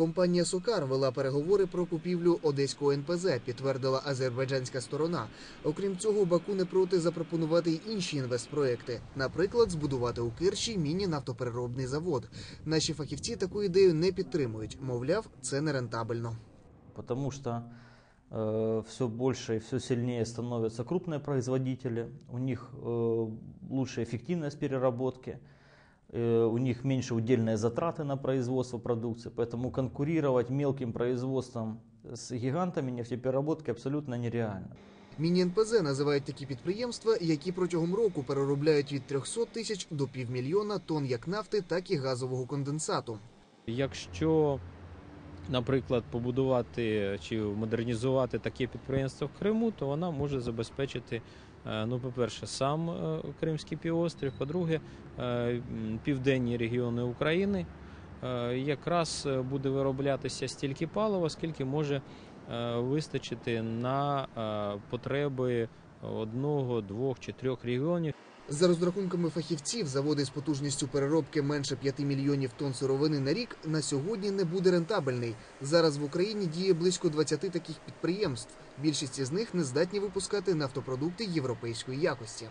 Компанія Сокар вела переговори про купівлю одеського НПЗ, підтвердила азербайджанська сторона. Окрім цього, Баку не проти запропонувати й інші інвестпроекти, наприклад, збудувати у Кирчі міні-нафтопереробний завод. Наші фахівці таку ідею не підтримують. Мовляв, це нерентабельно. потому что все больше и все сильнее становятся крупные производители, у них э, лучшая эффективность переработки, э, у них меньше удельные затраты на производство продукции, поэтому конкурировать мелким производством с гигантами нефтепереработки абсолютно нереально. Міні-НПЗ називають такі підприємства, які протягом року переробляють від 300 тисяч до півмільйона тонн як нафти, так і газового конденсату. Якщо, наприклад, побудувати чи модернізувати таке підприємство в Криму, то вона може забезпечити, е, ну, по-перше, сам е, Кримський півострів, по-друге, е, південні регіони України. Якраз буде вироблятися стільки палива, скільки може вистачити на потреби одного, двох чи трьох регіонів. За розрахунками фахівців, заводи з потужністю переробки менше 5 мільйонів тонн сировини на рік на сьогодні не буде рентабельний. Зараз в Україні діє близько 20 таких підприємств. Більшість із них не здатні випускати нафтопродукти європейської якості.